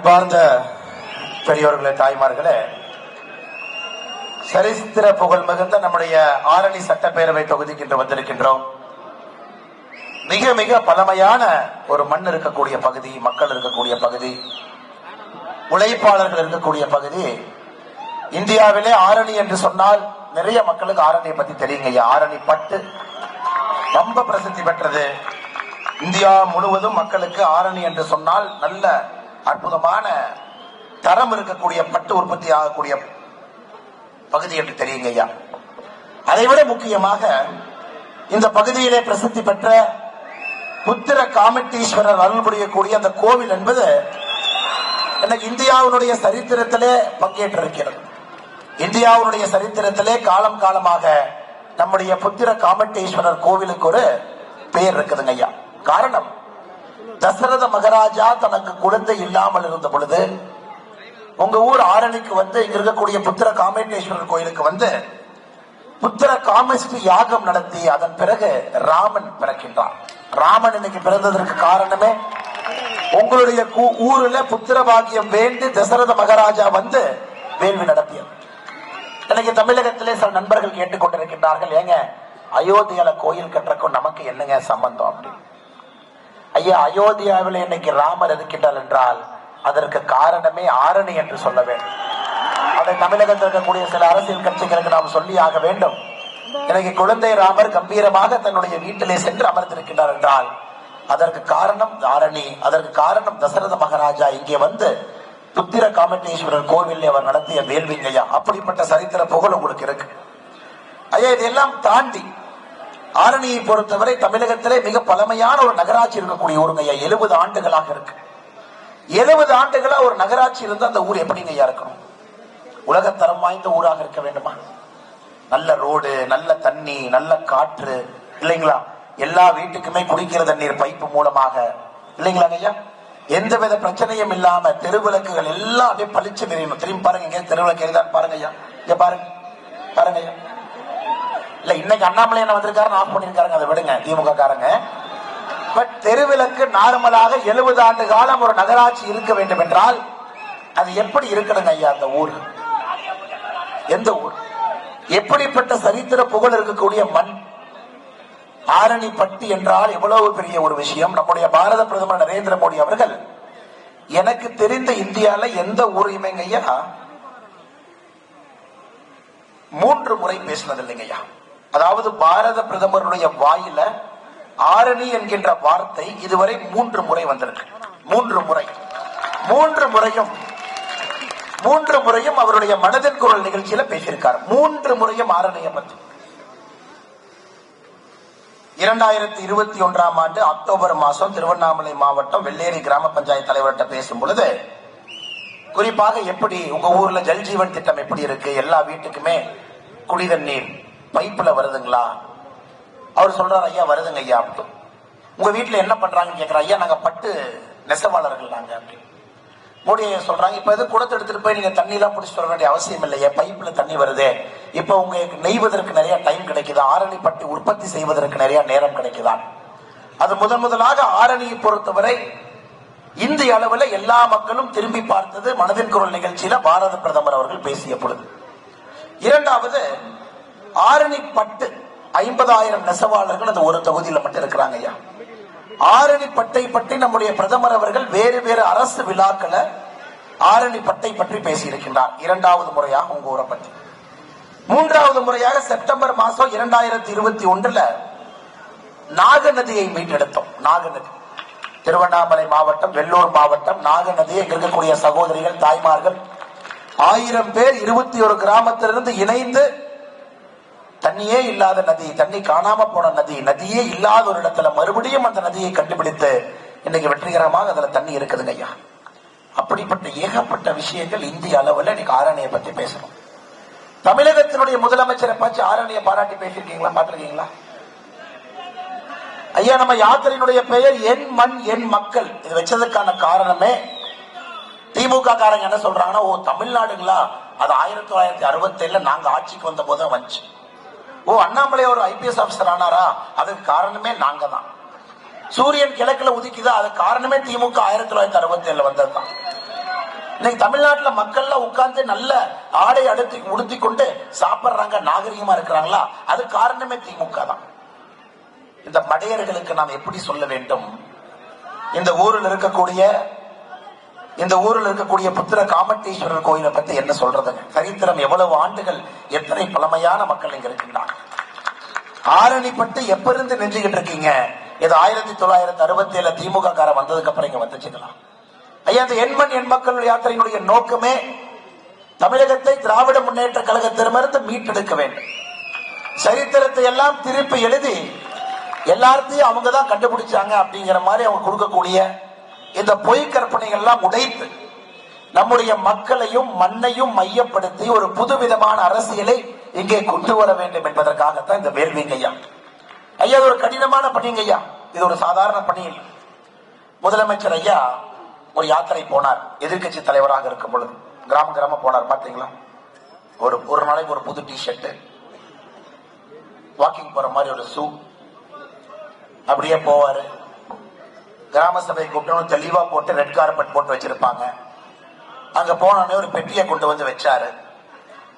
அன்பார்ந்த பெரியோர்களே தாய்மார்களே சரித்திர புகழ் மிகுந்த நம்முடைய ஆரணி சட்டப்பேரவை தொகுதிக்கு இன்று வந்திருக்கின்றோம். மிக மிக பழமையான ஒரு மண் இருக்கக்கூடிய பகுதி மக்கள் இருக்கக்கூடிய பகுதி உழைப்பாளர்கள் இருக்கக்கூடிய பகுதி. இந்தியாவிலே ஆரணி என்று சொன்னால் நிறைய மக்களுக்கு ஆரணியை பத்தி தெரியுங்க ஆரணி பட்டு ரொம்ப பிரசித்தி பெற்றது. இந்தியா முழுவதும் மக்களுக்கு ஆரணி என்று சொன்னால் நல்ல அற்புதமான தரம் இருக்கக்கூடிய பட்டு உற்பத்தி ஆகக்கூடிய பகுதி என்று தெரியுங்க ஐயா. அதைவிட முக்கியமாக இந்த பகுதியிலே பிரசித்தி பெற்ற புத்திர காமெட்டீஸ்வரர் அருள் புரியக்கூடிய அந்த கோவில் என்பது எனக்கு இந்தியாவினுடைய சரித்திரத்திலே பங்கேற்றிருக்கிறது. இந்தியாவினுடைய சரித்திரத்திலே காலம் காலமாக நம்முடைய புத்திர காமெட்டீஸ்வரர் கோவிலுக்கு ஒரு பெயர் இருக்குதுங்க ஐயா. காரணம் தசரத மகாராஜா தனக்கு குழந்தை இல்லாமல் இருந்த பொழுது உங்க ஊர் ஆரணிக்கு வந்து இங்க இருக்கக்கூடிய புத்திர காமேட்டேஸ்வரர் கோயிலுக்கு வந்து புத்திர காமஸ்டி யாகம் நடத்தி அதன் பிறகு ராமன் பிறக்கின்றான் ராமன் இன்னைக்கு பிறந்ததற்கு காரணமே உங்களுடைய ஊர்ல புத்திர பாக்கியம் வேண்டி தசரத மகாராஜா வந்து வேள்வி நடத்தியது. இன்னைக்கு தமிழகத்திலே சில நண்பர்கள் கேட்டுக்கொண்டிருக்கின்றார்கள் ஏங்க அயோத்தியால கோயில் கட்டுறக்கும் நமக்கு என்னங்க சம்பந்தம்? அப்படின்னு. ஐயா அயோத்தியாவில் இன்னைக்கு ராமர் இருக்கின்றார் என்றால் அதற்கு காரணமே ஆரணி என்று சொல்ல வேண்டும். அதை தமிழகத்தில் இருக்கக்கூடிய சில அரசியல் கட்சிகளுக்கு நாம் சொல்லி ஆக வேண்டும். இன்னைக்கு குழந்தை ராமர் கம்பீரமாக தன்னுடைய வீட்டிலே சென்று அமர்ந்திருக்கின்றார் என்றால் அதற்கு காரணம் ஆரணி அதற்கு காரணம் தசரத மகாராஜா இங்கே வந்து புத்திர காமட்டேஸ்வரர் கோவிலில் அவர் நடத்திய வேள்விங்கய்யா அப்படிப்பட்ட சரித்திர புகழ் உங்களுக்கு இருக்கு. ஐயா இதெல்லாம் தாண்டி ஆரணியை பொறுத்தவரை தமிழகத்திலே மிக பழமையான ஒரு நகராட்சி இருக்கக்கூடிய ஊருங்க ஐயா. எழுபது ஆண்டுகளாக இருக்கு. எழுபது ஆண்டுகளா ஒரு நகராட்சி இருந்து அந்த ஊர் எப்படிங்க ஐயா இருக்கணும்? உலகத்தரம் வாய்ந்த ஊராக இருக்க வேண்டுமா? நல்ல ரோடு நல்ல தண்ணி நல்ல காற்று இல்லைங்களா? எல்லா வீட்டுக்குமே குடிக்கிற தண்ணீர் பைப்பு மூலமாக. இல்லைங்களா ஐயா? எந்தவித பிரச்சனையும் இல்லாம தெருவிளக்குகள் எல்லாம் அப்படியே பளிச்சு நிறையணும் திரும்பி பாருங்க தெருவிளக்கு எரிதான் பாருங்க ஐயா. இங்க பாருங்க. பாருங்க ஐயா. இல்ல இன்னைக்கு அண்ணாமலை என்ன வந்திருக்காரு ஆஃப் பண்ணிருக்காருங்க அதை விடுங்க திமுக காரங்க. பட் தெருவிளக்கு நார்மலாக எழுபது ஆண்டு காலம் ஒரு நகராட்சி இருக்க வேண்டும் என்றால் அது எப்படி இருக்கணுங்க ஐயா அந்த ஊர்? எந்த ஊர்? எப்படிப்பட்ட சரித்திர புகழ் இருக்கக்கூடிய மண்? ஆரணிப்பட்டி என்றால் எவ்வளவு பெரிய ஒரு விஷயம்? நம்முடைய பாரத பிரதமர் நரேந்திர மோடி அவர்கள் எனக்கு தெரிந்த இந்தியால எந்த ஊரையுமே ஐயா? மூன்று முறை பேசினதில்லைங்கய்யா அதாவது பாரத பிரதமருடைய வாயில ஆரணி என்கின்ற வார்த்தை இதுவரை மூன்று முறை வந்திருக்கு. மூன்று முறை. மூன்று முறையும் மூன்று முறையும் அவருடைய மனதின் குரல் நிகழ்ச்சியில பேசியிருக்கார். மூன்று முறையும் ஆரணியை பற்றி இரண்டாயிரத்தி இருபத்தி ஒன்றாம் ஆண்டு அக்டோபர் மாசம் திருவண்ணாமலை மாவட்டம் வெள்ளேரி கிராம பஞ்சாயத்து தலைவர்கிட்ட பேசும் பொழுது குறிப்பாக எப்படி உங்க ஊர்ல ஜல்ஜீவன் திட்டம் எப்படி இருக்கு? எல்லா வீட்டுக்குமே குடிதண்ணீர் பைப்பில் வருதுங்களா? அவர் சொல்றாரு ஐயா வருதுங்க ஐயா. அப்படின்னு உங்க வீட்டில் என்ன பண்றாங்கன்னு கேட்குற ஐயா நாங்கள் பட்டு நெசவாளர்கள் நாங்கள் அப்படின்னு மோடி ஐயா சொல்றாங்க இப்போ எது குடத்தை எடுத்துட்டு போய் நீங்க தண்ணி பிடிச்சிட்டு வர வேண்டிய அவசியம் இல்லையே பைப்பில் தண்ணி வருதே. இப்போ உங்களுக்கு நெய்வதற்கு நிறைய டைம் கிடைக்குதா? ஆரணி பட்டி உற்பத்தி செய்வதற்கு நிறைய நேரம் கிடைக்குதா? அது முதன் முதலாக ஆரணியை பொறுத்தவரை இந்திய அளவில் எல்லா மக்களும் திரும்பி பார்த்தது மனதின் குரல் நிகழ்ச்சியில பாரத பிரதமர் அவர்கள் பேசிய பொழுது. இரண்டாவது ஆரணி பட்டு ஐம்பதாயிரம் நெசவாளர்கள் அந்த ஒரு தொகுதியில் மட்டும் இருக்கிறாங்க ஐயா. ஆரணி பட்டை பற்றி நம்முடைய பிரதமர் அவர்கள் வேறு வேறு அரசு விழாக்களை ஆரணி பட்டை பற்றி பேசியிருக்கின்றார். இரண்டாவது முறையாக உங்க ஊரை பற்றி. மூன்றாவது முறையாக செப்டம்பர் மாசம் இரண்டாயிரத்தி இருபத்தி ஒன்றுல நாகநதியை மீட்டெடுத்தோம். நாகநதி. திருவண்ணாமலை மாவட்டம் வெள்ளூர் மாவட்டம் நாகநதி இங்க இருக்கக்கூடிய சகோதரிகள் தாய்மார்கள் ஆயிரம் பேர் இருபத்தி ஒரு கிராமத்திலிருந்து இணைந்து தண்ணியே இல்லாத நதி தண்ணி காணாம போன நதி நதியே இல்லாத ஒரு இடத்துல மறுபடியும் அந்த நதியை கண்டுபிடித்து இன்னைக்கு வெற்றிகரமாக அதுல தண்ணி இருக்குதுங்க ஐயா. அப்படிப்பட்ட ஏகப்பட்ட விஷயங்கள் இந்திய அளவுல இன்னைக்கு ஆரணியை பத்தி பேசணும். தமிழகத்தினுடைய முதலமைச்சரை பார்த்து ஆரணியை பாராட்டி பேசியிருக்கீங்களா பாத்துருக்கீங்களா ஐயா நம்ம யாத்திரையினுடைய பெயர் என் மண் என் மக்கள். இது வச்சதுக்கான காரணமே திமுக காரங்க என்ன சொல்றாங்கன்னா ஓ தமிழ்நாடுங்களா? அது ஆயிரத்தி தொள்ளாயிரத்தி அறுபத்தி ஏழுல நாங்க ஆட்சிக்கு வந்த போது வந்துச்சு. ஓ அண்ணாமலை ஒரு ஐபிஎஸ் ஆபிசர் ஆனாரா? அதுக்கு காரணமே நாங்க தான் சூரியன் கிழக்குல உதிக்குதா? அதுக்கு காரணமே திமுக ஆயிரத்தி தொள்ளாயிரத்தி அறுபத்தி ஏழுல வந்ததுதான். இன்னைக்கு தமிழ்நாட்டுல மக்கள்லாம் உட்கார்ந்து நல்ல ஆடை அடுத்து உடுத்தி கொண்டு சாப்பிடுறாங்க நாகரிகமா இருக்கிறாங்களா? அது காரணமே திமுக தான் இந்த மடையர்களுக்கு நாம் எப்படி சொல்ல வேண்டும்? இந்த ஊரில் இருக்கக்கூடிய இந்த ஊரில் இருக்கக்கூடிய புத்திர காமட்டீஸ்வரர் கோயிலை பத்தி என்ன சொல்றதுங்க? சரித்திரம் எவ்வளவு ஆண்டுகள் எத்தனை பழமையான மக்கள் இங்க இருக்கின்றாங்க? ஆரணிப்பட்டு எப்ப இருந்து நெஞ்சுகிட்டு இருக்கீங்க? இது ஆயிரத்தி தொள்ளாயிரத்தி அறுபத்தி ஏழு திமுக கார வந்ததுக்கு அப்புறம் இங்க வந்துச்சுக்கலாம் ஐயா இந்த எண்மண் எண் மக்கள் யாத்திரையினுடைய நோக்கமே தமிழகத்தை திராவிட முன்னேற்ற கழகத்திடமிருந்து மீட்டெடுக்க வேண்டும். சரித்திரத்தை எல்லாம் திருப்பி எழுதி எல்லாத்தையும் அவங்க தான் கண்டுபிடிச்சாங்க அப்படிங்கிற மாதிரி அவங்க கொடுக்கக்கூடிய இந்த பொய் கற்பனைகள் எல்லாம் உடைத்து நம்முடைய மக்களையும் மண்ணையும் மையப்படுத்தி ஒரு புதுவிதமான அரசியலை இங்கே கொண்டு வர வேண்டும் என்பதற்காகத்தான் இந்த வேள்விங்க ஐயா. ஐயா ஒரு கடினமான பணிங்க ஐயா. இது ஒரு சாதாரண பணி இல்லை. முதலமைச்சர் ஐயா ஒரு யாத்திரை போனார். எதிர்க்கட்சி தலைவராக இருக்கும் பொழுது. கிராம கிராம போனார். பாத்தீங்களா? ஒரு ஒரு நாளைக்கு ஒரு புது டி ஷர்ட் வாக்கிங் போற மாதிரி ஒரு ஷூ அப்படியே போவாரு. கிராம சபை கூப்பிட்டு தெளிவா போட்டு ரெட் கார்பெட் போட்டு வச்சிருப்பாங்க. அங்க போனோடனே ஒரு பெட்டியை கொண்டு வந்து வச்சாரு.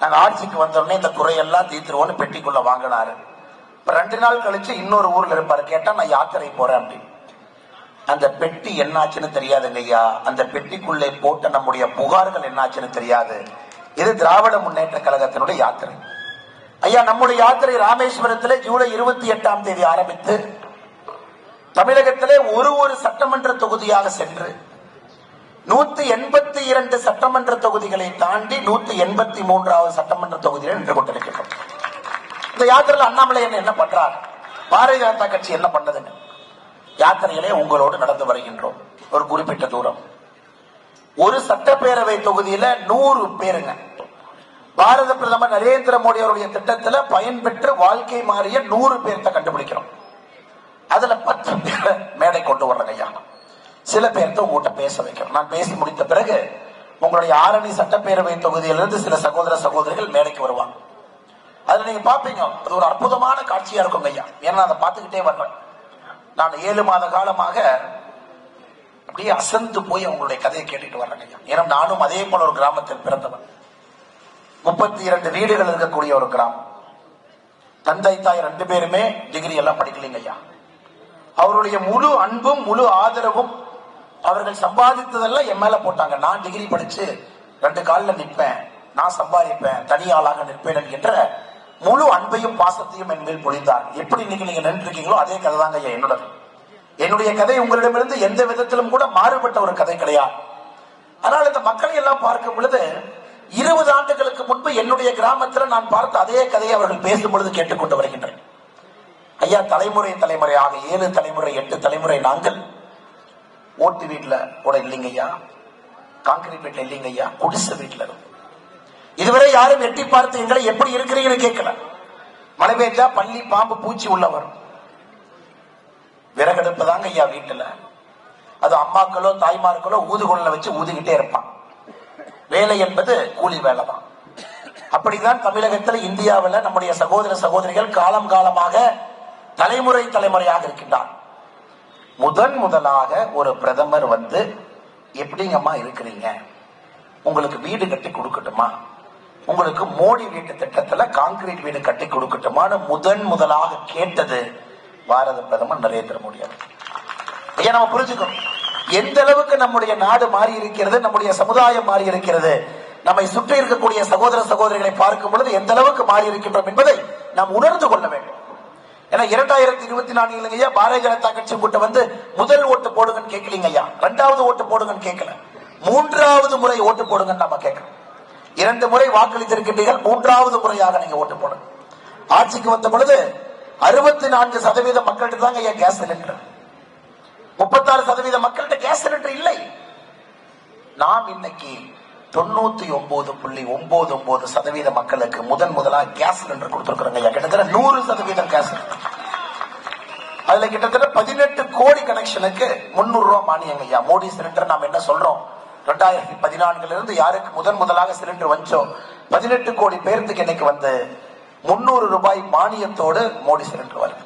நாங்க ஆட்சிக்கு வந்தோடனே இந்த குறையெல்லாம் தீர்த்துருவோம்னு பெட்டிக்குள்ள வாங்கினாரு. இப்ப ரெண்டு நாள் கழிச்சு இன்னொரு ஊர்ல இருப்பாரு. கேட்டா நான் யாத்திரை போறேன் அப்படின்னு. அந்த பெட்டி என்னாச்சுன்னு தெரியாதுங்க ஐயா. அந்த பெட்டிக்குள்ளே போட்ட நம்முடைய புகார்கள் என்னாச்சுன்னு தெரியாது. இது திராவிட முன்னேற்ற கழகத்தினுடைய யாத்திரை. ஐயா நம்முடைய யாத்திரை ராமேஸ்வரத்தில் ஜூலை இருபத்தி எட்டாம் தேதி ஆரம்பித்து தமிழகத்திலே ஒரு ஒரு சட்டமன்ற தொகுதியாக சென்று நூத்தி எண்பத்தி இரண்டு சட்டமன்ற தொகுதிகளை தாண்டி நூத்தி எண்பத்தி மூன்றாவது சட்டமன்ற தொகுதியில் நின்று கொண்டிருக்கிறோம் இந்த யாத்திரையில் அண்ணாமலை என்ன பண்றார்? பாரதிய ஜனதா கட்சி என்ன பண்ணதுன்னு? யாத்திரையிலே உங்களோடு நடந்து வருகின்றோம். ஒரு குறிப்பிட்ட தூரம். ஒரு சட்டப்பேரவை தொகுதியில நூறு பேருங்க. பாரத பிரதமர் நரேந்திர மோடி அவருடைய திட்டத்துல பயன்பெற்று வாழ்க்கை மாறிய நூறு பேர்த்த கண்டுபிடிக்கிறோம். அதுல பத்து பேரை மேடை கொண்டு வர்றேங்க ஐயா. சில பேர்த்த உங்ககிட்ட பேச வைக்கிறேன். நான் பேசி முடித்த பிறகு உங்களுடைய ஆரணி சட்டப்பேரவை தொகுதியிலிருந்து சில சகோதர சகோதரிகள் மேடைக்கு வருவாங்க. அதுல நீங்க பாப்பீங்க அது ஒரு அற்புதமான காட்சியா இருக்கும் ஐயா. ஏன்னா அதை பார்த்துக்கிட்டே வர்றேன். நான் ஏழு மாத காலமாக அப்படியே அசந்து போய் அவங்களுடைய கதையை கேட்டுட்டு வர்றேன் ஐயா. ஏன்னா நானும் அதே போல ஒரு கிராமத்தில் பிறந்தவன். முப்பத்தி இரண்டு வீடுகள் இருக்கக்கூடிய ஒரு கிராமம். தந்தை தாய் ரெண்டு பேருமே டிகிரி எல்லாம் படிக்கலைங்க ஐயா. அவருடைய முழு அன்பும் முழு ஆதரவும் அவர்கள் சம்பாதித்ததெல்லாம் என் மேல போட்டாங்க. நான் டிகிரி படிச்சு ரெண்டு காலில் நிற்பேன். நான் சம்பாதிப்பேன். தனியாளாக நிற்பேன் என்கின்ற முழு அன்பையும் பாசத்தையும் என் மேல் பொழிந்தார். எப்படி இன்னைக்கு நீங்க நின்றுருக்கீங்களோ அதே கதை தாங்க ஐயா என்னோடது. என்னுடைய கதை உங்களிடமிருந்து எந்த விதத்திலும் கூட மாறுபட்ட ஒரு கதை கிடையாது. ஆனால் இந்த மக்களை எல்லாம் பார்க்கும் பொழுது இருபது ஆண்டுகளுக்கு முன்பு என்னுடைய கிராமத்தில் நான் பார்த்த அதே கதையை அவர்கள் பேசும் பொழுது கேட்டுக்கொண்டு வருகின்றேன் ஐயா தலைமுறை தலைமுறையாக ஏழு தலைமுறை எட்டு தலைமுறை நாங்கள் ஓட்டு வீட்டுல கூட இல்லைங்க ஐயா. காங்கிரீட் வீட்டில் இல்லைங்க ஐயா. குடிசை வீட்டுல இருக்கும் இதுவரை யாரும் எட்டி பார்த்து எங்களை எப்படி இருக்கிறீங்கன்னு கேட்கல. மழை பெய்தா பள்ளி பாம்பு பூச்சி உள்ள வரும். விறகடுப்பு தாங்க ஐயா வீட்டுல. அது அம்மாக்களோ தாய்மார்களோ ஊதுகொள்ள வச்சு ஊதுகிட்டே இருப்பான் வேலை என்பது கூலி வேலை தான். அப்படிதான் தமிழகத்தில் இந்தியாவில் நம்முடைய சகோதர சகோதரிகள் காலம் காலமாக தலைமுறை தலைமுறையாக இருக்கின்றார் முதன் முதலாக ஒரு பிரதமர் வந்து எப்படிங்கம்மா இருக்கிறீங்க? உங்களுக்கு வீடு கட்டி கொடுக்கட்டுமா? உங்களுக்கு மோடி வீட்டு திட்டத்துல கான்கிரீட் வீடு கட்டி கொடுக்கட்டுமான்னு முதன் முதலாக கேட்டது பாரத பிரதமர் நரேந்திர மோடி அவர்கள். ஐயா நம்ம புரிஞ்சுக்கணும். எந்த அளவுக்கு நம்முடைய நாடு மாறி இருக்கிறது நம்முடைய சமுதாயம் மாறி இருக்கிறது நம்மை சுற்றி இருக்கக்கூடிய சகோதர சகோதரிகளை பார்க்கும் பொழுது எந்த அளவுக்கு மாறி இருக்கின்றோம் என்பதை நாம் உணர்ந்து கொள்ள வேண்டும். ஏன்னா இரண்டாயிரத்தி இருபத்தி நான்கு ஐயா பாரதிய ஜனதா கட்சி கூட்டம் வந்து முதல் ஓட்டு போடுங்கன்னு கேட்கலீங்க ஐயா ரெண்டாவது ஓட்டு போடுங்கன்னு கேட்கல. மூன்றாவது முறை ஓட்டு போடுங்கன்னு நம்ம கேட்கிறோம். இரண்டு முறை வாக்களித்திருக்கின்றீர்கள் மூன்றாவது முறையாக நீங்க ஓட்டு போடுங்க. ஆட்சிக்கு வந்த பொழுது அறுபத்தி நான்கு சதவீத மக்கள்கிட்ட தாங்க ஐயா கேஸ் சிலிண்டர். முப்பத்தாறு சதவீத மக்கள்கிட்ட கேஸ் சிலிண்டர் இல்லை. நாம் இன்னைக்கு தொண்ணூத்தி ஒன்பது புள்ளி ஒன்பது ஒன்பது சதவீத மக்களுக்கு முதன் முதலா கேஸ் சிலிண்டர் கொடுத்திருக்கிறாங்க கிட்டத்தட்ட நூறு சதவீதம் கேஸ் அதுல கிட்டத்தட்ட பதினெட்டு கோடி கனெக்ஷனுக்கு முன்னூறு ரூபாய் மானியங்க ஐயா. மோடி சிலிண்டர் நாம் என்ன சொல்றோம்? ரெண்டாயிரத்தி பதினான்குல இருந்து யாருக்கு முதன் முதலாக சிலிண்டர் வந்தோ பதினெட்டு கோடி பேர்த்துக்கு இன்னைக்கு வந்து முன்னூறு ரூபாய் மானியத்தோடு மோடி சிலிண்டர் வருது.